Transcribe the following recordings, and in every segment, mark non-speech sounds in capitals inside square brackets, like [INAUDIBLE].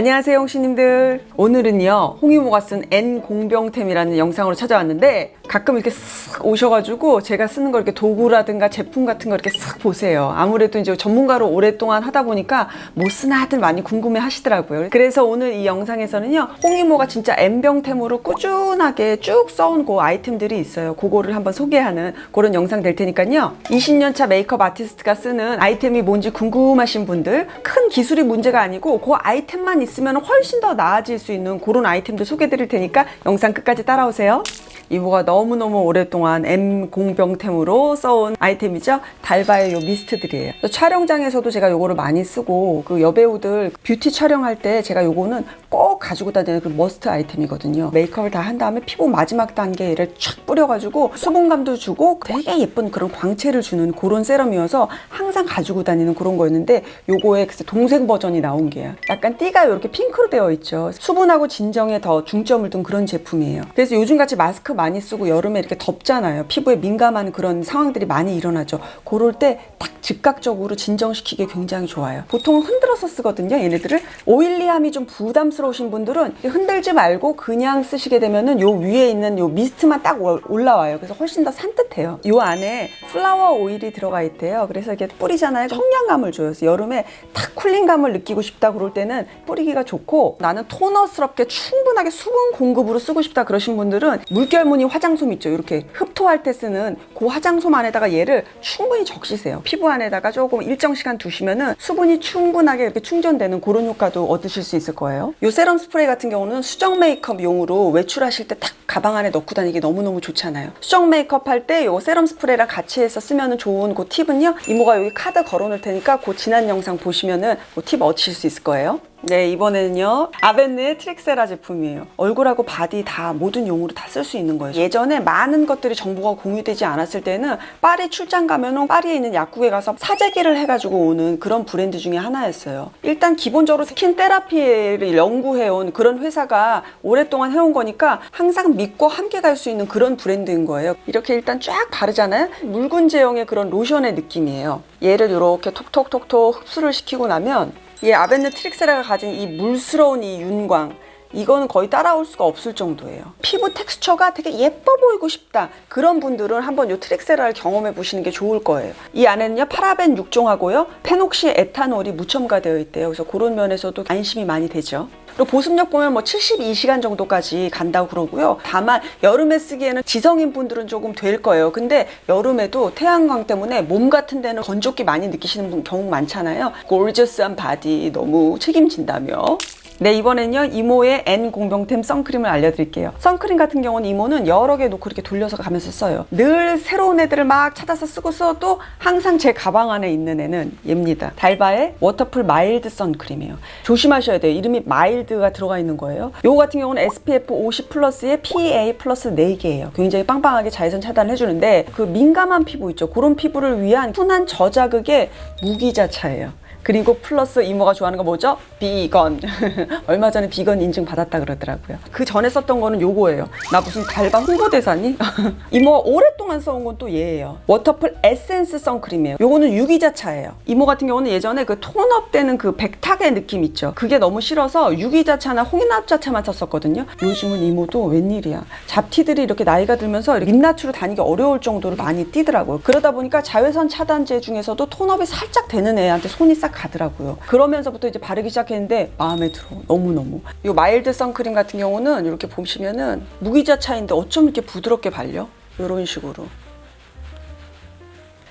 안녕하세요 홍시님들. 오늘은요 홍이모가 쓴 N 공병템이라는 영상으로 찾아왔는데 가끔 이렇게 쓱 오셔가지고 제가 쓰는 걸 이렇게 도구라든가 제품 같은 거 이렇게 쓱 보세요. 아무래도 이제 전문가로 오랫동안 하다 보니까 못 쓰나들 많이 궁금해 하시더라고요. 그래서 오늘 이 영상에서는요 홍이모가 진짜 N병템으로 꾸준하게 쭉 써온 그 아이템들이 있어요. 그거를 한번 소개하는 그런 영상 될 테니까요. 20년차 메이크업 아티스트가 쓰는 아이템이 뭔지 궁금하신 분들 큰 기술이 문제가 아니고 그 아이템만 있으면 훨씬 더 나아질 수 있는 그런 아이템들 소개해 드릴 테니까 영상 끝까지 따라오세요. 이모가 너 무너무 오랫동안 M 공병템으로 써온 아이템이죠. 달바의 요 미스트들이에요. 촬영장에서도 제가 요거를 많이 쓰고 그 여배우들 뷰티 촬영할 때 제가 요거는 꼭 가지고 다니는 그 머스트 아이템이거든요. 메이크업을 다 한 다음에 피부 마지막 단계를 촥 뿌려가지고 수분감도 주고 되게 예쁜 그런 광채를 주는 그런 세럼이어서 항상 가지고 다니는 그런 거였는데 요거의 글쎄 동생 버전이 나온 게요. 약간 띠가 이렇게 핑크로 되어 있죠. 수분하고 진정에 더 중점을 둔 그런 제품이에요. 그래서 요즘같이 마스크 많이 쓰고 여름에 이렇게 덥잖아요. 피부에 민감한 그런 상황들이 많이 일어나죠. 그럴 때 딱 즉각적으로 진정시키기 굉장히 좋아요. 보통 흔들어서 쓰거든요. 얘네들을 오일리함이 좀 부담스러우신 분들은 흔들지 말고 그냥 쓰시게 되면은 요 위에 있는 요 미스트만 딱 올- 올라와요. 그래서 훨씬 더 산뜻해요. 요 안에 플라워 오일이 들어가 있대요. 그래서 이렇게 뿌리잖아요. 청량감을 줘요. 그래서 여름에 탁 쿨링감을 느끼고 싶다 그럴 때는 뿌리기가 좋고 나는 토너스럽게 충분하게 수분 공급으로 쓰고 싶다 그러신 분들은 물결무늬 화장솜 있죠. 이렇게 흡토할 때 쓰는 그 화장솜 안에다가 얘를 충분히 적시세요. 피부 안에다가 조금 일정 시간 두시면은 수분이 충분하게 이렇게 충전되는 그런 효과도 얻으실 수 있을 거예요. 요 세럼 스프레이 같은 경우는 수정 메이크업용으로 외출하실 때 딱 가방 안에 넣고 다니기 너무너무 좋잖아요. 수정 메이크업 할 때 요 세럼 스프레이랑 같이 해서 쓰면 좋은 그 팁은요. 이모가 여기 카드 걸어 놓을 테니까 그 지난 영상 보시면은 그 팁 얻으실 수 있을 거예요. 네, 이번에는요. 아벤느의 트릭세라 제품이에요. 얼굴하고 바디 다 모든 용으로 다 쓸 수 있는 거예요. 예전에 많은 것들이 정보가 공유되지 않았을 때는 파리 출장 가면은 파리에 있는 약국에 가서 사재기를 해가지고 오는 그런 브랜드 중에 하나였어요. 일단 기본적으로 스킨 테라피를 연구해온 그런 회사가 오랫동안 해온 거니까 항상 믿고 함께 갈 수 있는 그런 브랜드인 거예요. 이렇게 일단 쫙 바르잖아요. 묽은 제형의 그런 로션의 느낌이에요. 얘를 이렇게 톡톡톡톡 흡수를 시키고 나면 이 아벤느 트릭세라가 가진 이 물스러운 이 윤광 이거는 거의 따라올 수가 없을 정도예요. 피부 텍스처가 되게 예뻐 보이고 싶다. 그런 분들은 한번 이 트릭세라를 경험해 보시는 게 좋을 거예요. 이 안에는요, 파라벤 6종하고요, 페녹시 에탄올이 무첨가되어 있대요. 그래서 그런 면에서도 안심이 많이 되죠. 그리고 보습력 보면 뭐 72시간 정도까지 간다고 그러고요. 다만 여름에 쓰기에는 지성인 분들은 조금 될 거예요. 근데 여름에도 태양광 때문에 몸 같은 데는 건조기 많이 느끼시는 분 경우 많잖아요. 골저스한 바디 너무 책임진다며. 네, 이번엔요, 이모의 N 공병템 선크림을 알려드릴게요. 선크림 같은 경우는 이모는 여러 개 놓고 이렇게 돌려서 가면서 써요. 늘 새로운 애들을 막 찾아서 쓰고 써도 항상 제 가방 안에 있는 애는 얘입니다. 달바의 워터풀 마일드 선크림이에요. 조심하셔야 돼요. 이름이 마일드가 들어가 있는 거예요. 요거 같은 경우는 SPF 50 플러스에 PA 플러스 4개예요. 굉장히 빵빵하게 자외선 차단을 해주는데 그 민감한 피부 있죠. 그런 피부를 위한 순한 저자극의 무기자차예요. 그리고 플러스 이모가 좋아하는 거 뭐죠? 비건. [LAUGHS] 얼마 전에 비건 인증 받았다 그러더라고요. 그 전에 썼던 거는 요거예요. 나 무슨 달바 홍보대사니? [LAUGHS] 이모가 오랫동안 써온 건 또 얘예요. 워터풀 에센스 선크림이에요. 요거는 유기자 차예요. 이모 같은 경우는 예전에 그 톤업 되는 그 백탁의 느낌 있죠. 그게 너무 싫어서 유기자 차나 홍인합자 차만 썼었거든요. 요즘은 이모도 웬일이야. 잡티들이 이렇게 나이가 들면서 이렇게 민낯으로 다니기 어려울 정도로 많이 뛰더라고요. 그러다 보니까 자외선 차단제 중에서도 톤업이 살짝 되는 애한테 손이 싹 가더라고요. 그러면서부터 이제 바르기 시작했는데 마음에 들어. 너무너무. 이 마일드 선크림 같은 경우는 이렇게 보시면은 무기자 차인데 어쩜 이렇게 부드럽게 발려? 이런 식으로.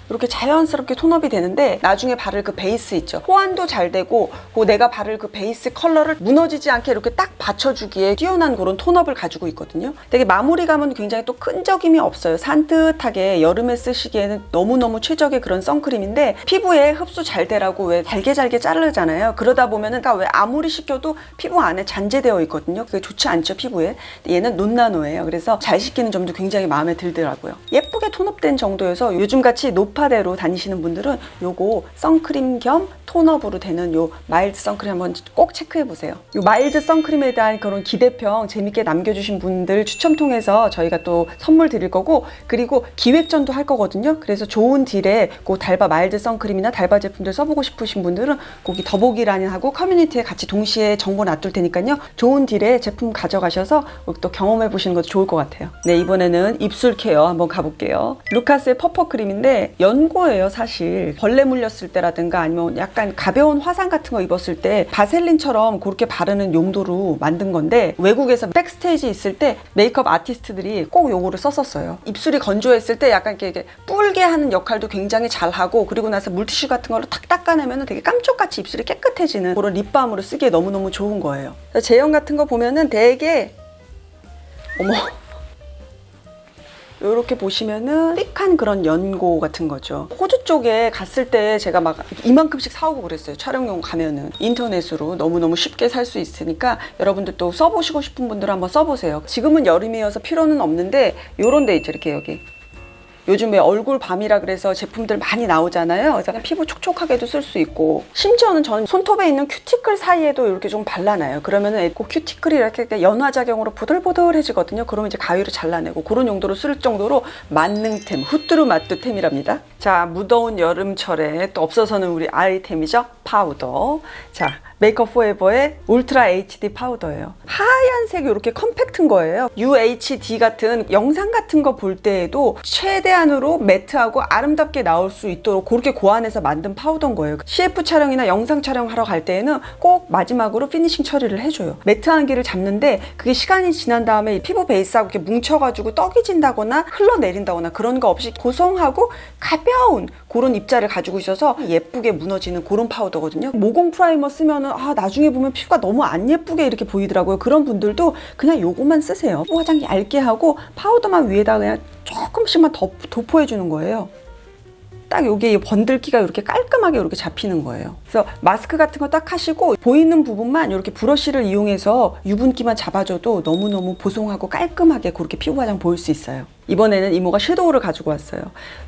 이렇게 자연스럽게 톤업이 되는데 나중에 바를 그 베이스 있죠. 호환도 잘 되고 그 내가 바를 그 베이스 컬러를 무너지지 않게 이렇게 딱 받쳐주기에 뛰어난 그런 톤업을 가지고 있거든요. 되게 마무리감은 굉장히 또 끈적임이 없어요. 산뜻하게 여름에 쓰시기에는 너무너무 최적의 그런 선크림인데 피부에 흡수 잘 되라고 왜 잘게 잘게 자르잖아요. 그러다 보면은 그러니까 왜 아무리 식혀도 피부 안에 잔재되어 있거든요. 그게 좋지 않죠 피부에. 얘는 논나노예요. 그래서 잘 식히는 점도 굉장히 마음에 들더라고요. 예쁘게 톤업된 정도여서 요즘같이 노파대로 다니시는 분들은 요거 선크림 겸 톤업으로 되는 요 마일드 선크림 한번 꼭 체크해 보세요. 요 마일드 선크림에 대한 그런 기대평 재밌게 남겨주신 분들 추첨 통해서 저희가 또 선물 드릴 거고 그리고 기획전도 할 거거든요. 그래서 좋은 딜에 그 달바 마일드 선크림이나 달바 제품들 써보고 싶으신 분들은 거기 더보기란하고 커뮤니티에 같이 동시에 정보 놔둘 테니까요. 좋은 딜에 제품 가져가셔서 또 경험해 보시는 것도 좋을 것 같아요. 네 이번에는 입술 케어 한번 가볼게요. 루카스의 퍼퍼 크림인데 연고예요 사실. 벌레 물렸을 때라든가 아니면 약간 가벼운 화상 같은 거 입었을 때 바셀린처럼 그렇게 바르는 용도로 만든 건데 외국에서 백스테이지 있을 때 메이크업 아티스트들이 꼭 요거를 썼었어요. 입술이 건조했을 때 약간 이렇게, 뿔게 하는 역할도 굉장히 잘 하고 그리고 나서 물티슈 같은 걸로 탁 닦아내면 되게 깜짝같이 입술이 깨끗해지는 그런 립밤으로 쓰기에 너무너무 좋은 거예요. 제형 같은 거 보면은 되게 어머 이렇게 보시면은 띡한 그런 연고 같은 거죠. 호주 쪽에 갔을 때 제가 막 이만큼씩 사오고 그랬어요. 촬영용 가면은 인터넷으로 너무너무 쉽게 살 수 있으니까 여러분들 또 써보시고 싶은 분들은 한번 써보세요. 지금은 여름이어서 필요는 없는데 요런 데 있죠. 이렇게 여기. 요즘에 얼굴 밤이라 그래서 제품들 많이 나오잖아요. 그래서 피부 촉촉하게도 쓸 수 있고 심지어는 저는 손톱에 있는 큐티클 사이에도 이렇게 좀 발라놔요. 그러면은 그 큐티클이 이렇게 연화 작용으로 보들보들해지거든요. 그러면 이제 가위로 잘라내고 그런 용도로 쓸 정도로 만능템, 후뚜루 마뚜템이랍니다. 자, 무더운 여름철에 또 없어서는 우리 아이템이죠. 파우더. 자, 메이크업 포에버의 울트라 HD 파우더예요. 하얀색이 이렇게 컴팩트인 거예요. UHD 같은 영상 같은 거 볼 때에도 최대한으로 매트하고 아름답게 나올 수 있도록 그렇게 고안해서 만든 파우더인 거예요. CF 촬영이나 영상 촬영하러 갈 때에는 꼭 마지막으로 피니싱 처리를 해줘요. 매트 한 기를 잡는데 그게 시간이 지난 다음에 피부 베이스하고 이렇게 뭉쳐가지고 떡이 진다거나 흘러내린다거나 그런 거 없이 고성하고 가벼운 그런 입자를 가지고 있어서 예쁘게 무너지는 그런 파우더거든요. 모공 프라이머 쓰면은 아 나중에 보면 피부가 너무 안 예쁘게 이렇게 보이더라고요. 그런 분들도 그냥 요것만 쓰세요. 화장 얇게 하고 파우더만 위에다 그냥 조금씩만 더 도포해 주는 거예요. 딱이 번들기가 이렇게 깔끔하게 이렇게 잡히는 거예요. 그래서 마스크 같은 거 딱 하시고 보이는 부분만 이렇게 브러쉬를 이용해서 유분기만 잡아줘도 너무너무 보송하고 깔끔하게 그렇게 피부 화장 보일 수 있어요. 이번에는 이모가 섀도우를 가지고 왔어요.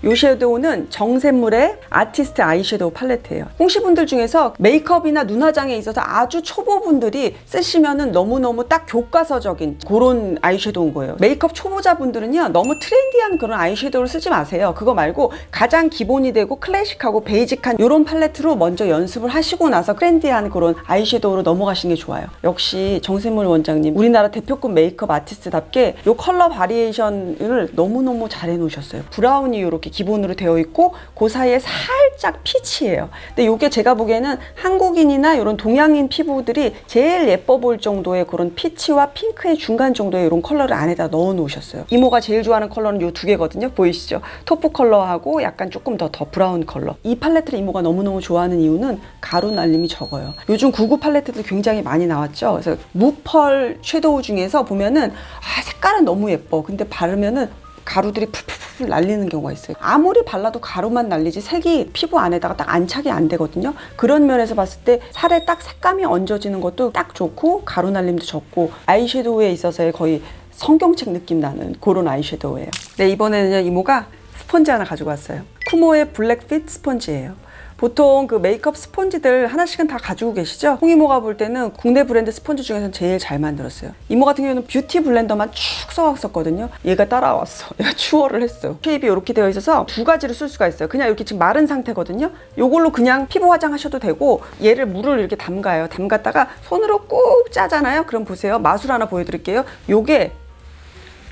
이 섀도우는 정샘물의 아티스트 아이섀도우 팔레트예요. 홍시분들 중에서 메이크업이나 눈화장에 있어서 아주 초보분들이 쓰시면은 너무너무 딱 교과서적인 그런 아이섀도우인 거예요. 메이크업 초보자분들은요, 너무 트렌디한 그런 아이섀도우를 쓰지 마세요. 그거 말고 가장 기본이 되고 클래식하고 베이직한 이런 팔레트로 먼저 연습을 하시고 나서 트렌디한 그런 아이섀도우로 넘어가시는 게 좋아요. 역시 정샘물 원장님, 우리나라 대표급 메이크업 아티스트답게 이 컬러 바리에이션을 너무너무 잘 해놓으셨어요. 브라운이 이렇게 기본으로 되어 있고 그 사이에 살짝 피치예요. 근데 이게 제가 보기에는 한국인이나 이런 동양인 피부들이 제일 예뻐 보일 정도의 그런 피치와 핑크의 중간 정도의 이런 컬러를 안에다 넣어 놓으셨어요. 이모가 제일 좋아하는 컬러는 이 두 개거든요. 보이시죠? 토프 컬러하고 약간 조금 더 더 브라운 컬러. 이 팔레트를 이모가 너무너무 좋아하는 이유는 가루 날림이 적어요. 요즘 구구 팔레트도 굉장히 많이 나왔죠. 그래서 무펄 섀도우 중에서 보면은 아 색깔은 너무 예뻐. 근데 바르면은 가루들이 풀풀풀 날리는 경우가 있어요. 아무리 발라도 가루만 날리지 색이 피부 안에다가 딱 안착이 안 되거든요. 그런 면에서 봤을 때 살에 딱 색감이 얹어지는 것도 딱 좋고 가루 날림도 적고 아이섀도우에 있어서의 거의 성경책 느낌 나는 그런 아이섀도우예요. 네 이번에는 이모가 스펀지 하나 가지고 왔어요. 쿠모의 블랙핏 스펀지예요. 보통 그 메이크업 스펀지들 하나씩은 다 가지고 계시죠? 홍이모가 볼 때는 국내 브랜드 스펀지 중에서는 제일 잘 만들었어요. 이모 같은 경우는 뷰티 블렌더만 쭉 써왔었거든요. 얘가 따라왔어. [LAUGHS] 얘가 추월을 했어. 쉐입이 이렇게 되어 있어서 두 가지로 쓸 수가 있어요. 그냥 이렇게 지금 마른 상태거든요. 요걸로 그냥 피부 화장하셔도 되고 얘를 물을 이렇게 담가요. 담갔다가 손으로 꾹 짜잖아요. 그럼 보세요. 마술 하나 보여드릴게요. 요게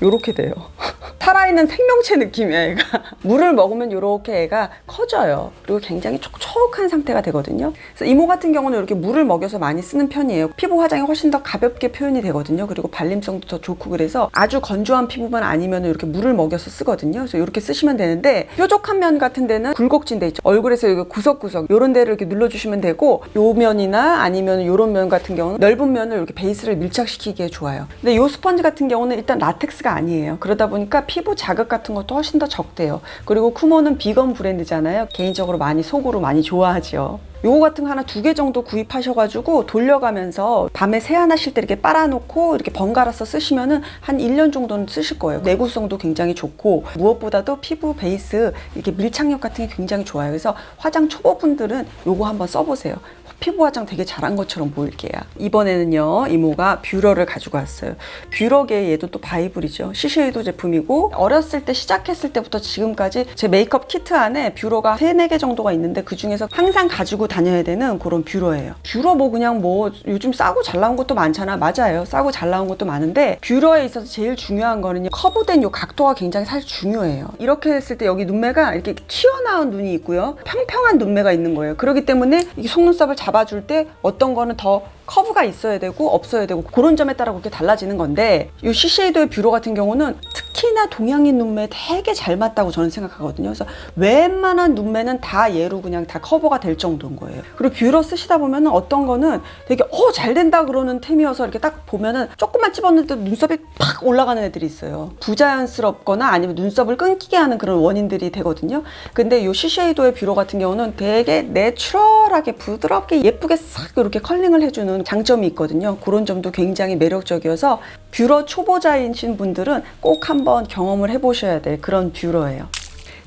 요렇게 돼요. [LAUGHS] 살아있는 생명체 느낌이야, 얘가. [LAUGHS] 물을 먹으면 요렇게 얘가 커져요. 그리고 굉장히 촉촉한 상태가 되거든요. 그래서 이모 같은 경우는 이렇게 물을 먹여서 많이 쓰는 편이에요. 피부 화장이 훨씬 더 가볍게 표현이 되거든요. 그리고 발림성도 더 좋고 그래서 아주 건조한 피부만 아니면 이렇게 물을 먹여서 쓰거든요. 그래서 이렇게 쓰시면 되는데 뾰족한 면 같은 데는 굴곡진 데 있죠. 얼굴에서 이렇게 구석구석 요런 데를 이렇게 눌러주시면 되고 요 면이나 아니면 요런 면 같은 경우는 넓은 면을 이렇게 베이스를 밀착시키기에 좋아요. 근데 요 스펀지 같은 경우는 일단 라텍스가 아니에요. 그러다 보니까 피부 자극 같은 것도 훨씬 더 적대요. 그리고 쿠모는 비건 브랜드잖아요. 개인적으로 많이 속으로 많이 좋아하죠. 요거 같은 거 하나 두 개 정도 구입하셔가지고 돌려가면서 밤에 세안하실 때 이렇게 빨아놓고 이렇게 번갈아서 쓰시면은 한 1년 정도는 쓰실 거예요. 내구성도 굉장히 좋고 무엇보다도 피부 베이스 이렇게 밀착력 같은 게 굉장히 좋아요. 그래서 화장 초보분들은 요거 한번 써보세요. 피부 화장 되게 잘한 것처럼 보일게요. 이번에는요, 이모가 뷰러를 가지고 왔어요. 뷰러계 얘도 또 바이블이죠. 시쉐이도 제품이고, 어렸을 때 시작했을 때부터 지금까지 제 메이크업 키트 안에 뷰러가 3, 4개 정도가 있는데 그 중에서 항상 가지고 다녀야 되는 그런 뷰러예요. 뷰러 뭐 그냥 뭐 요즘 싸고 잘 나온 것도 많잖아. 맞아요. 싸고 잘 나온 것도 많은데, 뷰러에 있어서 제일 중요한 거는요, 커브된 요 각도가 굉장히 사실 중요해요. 이렇게 했을 때 여기 눈매가 이렇게 튀어나온 눈이 있고요. 평평한 눈매가 있는 거예요. 그렇기 때문에 이 속눈썹을 잡 아줄 때 어떤 거는 더 커브가 있어야 되고 없어야 되고 그런 점에 따라 그렇게 달라지는 건데 이 시쉐이도의 뷰러 같은 경우는 특히나 동양인 눈매에 되게 잘 맞다고 저는 생각하거든요. 그래서 웬만한 눈매는 다 얘로 그냥 다 커버가 될 정도인 거예요. 그리고 뷰러 쓰시다 보면 어떤 거는 되게 어 잘 된다 그러는 템이어서 이렇게 딱 보면은 조금만 찝었는데 눈썹이 팍 올라가는 애들이 있어요. 부자연스럽거나 아니면 눈썹을 끊기게 하는 그런 원인들이 되거든요. 근데 이 시쉐이도의 뷰러 같은 경우는 되게 내추럴하게 부드럽게 예쁘게 싹 이렇게 컬링을 해주는 장점이 있거든요. 그런 점도 굉장히 매력적이어서 뷰러 초보자이신 분들은 꼭 한번 경험을 해보셔야 될 그런 뷰러예요.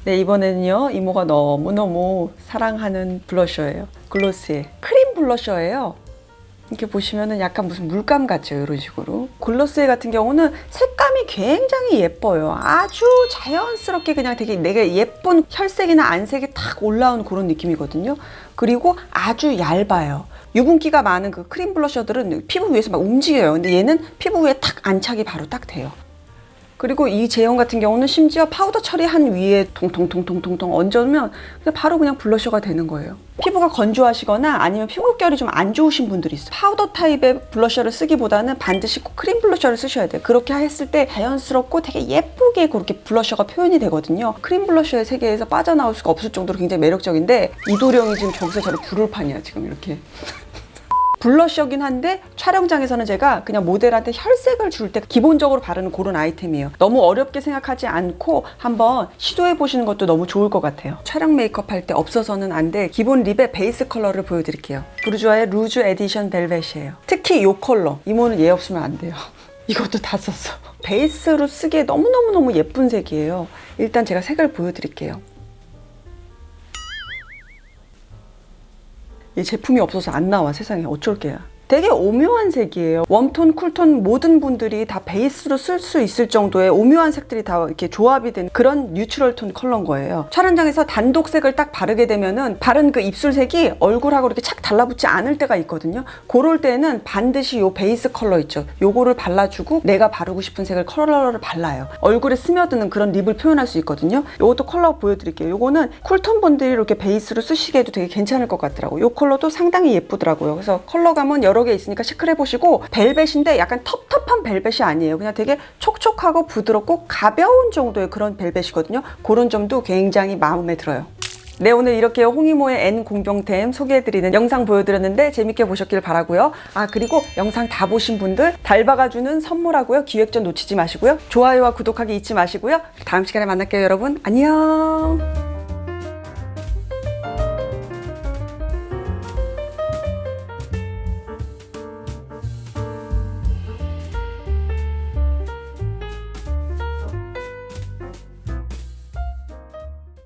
네, 이번에는요, 이모가 너무너무 사랑하는 블러셔예요. 글로스의 크림 블러셔예요. 이렇게 보시면은 약간 무슨 물감 같죠, 이런 식으로. 글로스의 같은 경우는 색감이 굉장히 예뻐요. 아주 자연스럽게 그냥 되게 내게 예쁜 혈색이나 안색이 탁 올라오는 그런 느낌이거든요. 그리고 아주 얇아요. 유분기가 많은 그 크림 블러셔들은 피부 위에서 막 움직여요. 근데 얘는 피부 위에 탁 안착이 바로 딱 돼요. 그리고 이 제형 같은 경우는 심지어 파우더 처리한 위에 통통통통통통 얹어놓으면 그냥 바로 그냥 블러셔가 되는 거예요. 피부가 건조하시거나 아니면 피부결이 좀 안 좋으신 분들이 있어요. 파우더 타입의 블러셔를 쓰기보다는 반드시 꼭 크림 블러셔를 쓰셔야 돼요. 그렇게 했을 때 자연스럽고 되게 예쁘게 그렇게 블러셔가 표현이 되거든요. 크림 블러셔의 세계에서 빠져나올 수가 없을 정도로 굉장히 매력적인데 이도령이 지금 저기서 저를 부를 판이야 지금 이렇게. 블러셔긴 한데 촬영장에서는 제가 그냥 모델한테 혈색을 줄 때 기본적으로 바르는 그런 아이템이에요. 너무 어렵게 생각하지 않고 한번 시도해 보시는 것도 너무 좋을 것 같아요. 촬영 메이크업 할 때 없어서는 안 돼. 기본 립의 베이스 컬러를 보여드릴게요. 부르주아의 루즈 에디션 벨벳이에요. 특히 이 컬러. 이모는 얘 없으면 안 돼요. [LAUGHS] 이것도 다 썼어. 베이스로 쓰기에 너무너무너무 예쁜 색이에요. 일단 제가 색을 보여드릴게요. 이 제품이 없어서 안 나와 세상에. 어쩔 게야 되게 오묘한 색이에요. 웜톤, 쿨톤 모든 분들이 다 베이스로 쓸 수 있을 정도의 오묘한 색들이 다 이렇게 조합이 된 그런 뉴트럴 톤 컬러인 거예요. 촬영장에서 단독색을 딱 바르게 되면은 바른 그 입술색이 얼굴하고 이렇게 착 달라붙지 않을 때가 있거든요. 그럴 때는 반드시 요 베이스 컬러 있죠. 요거를 발라주고 내가 바르고 싶은 색을 컬러를 발라요. 얼굴에 스며드는 그런 립을 표현할 수 있거든요. 요것도 컬러 보여드릴게요. 요거는 쿨톤 분들이 이렇게 베이스로 쓰시기에도 되게 괜찮을 것 같더라고요. 요 컬러도 상당히 예쁘더라고요. 그래서 컬러감은 여러 개 있으니까 시크해 보시고 벨벳인데 약간 텁텁한 벨벳이 아니에요. 그냥 되게 촉촉하고 부드럽고 가벼운 정도의 그런 벨벳이거든요. 그런 점도 굉장히 마음에 들어요. 네 오늘 이렇게 홍이모의 N 공병템 소개해드리는 영상 보여드렸는데 재밌게 보셨길 바라고요. 아 그리고 영상 다 보신 분들 달바가 주는 선물하고요. 기획전 놓치지 마시고요. 좋아요와 구독하기 잊지 마시고요. 다음 시간에 만날게요 여러분. 안녕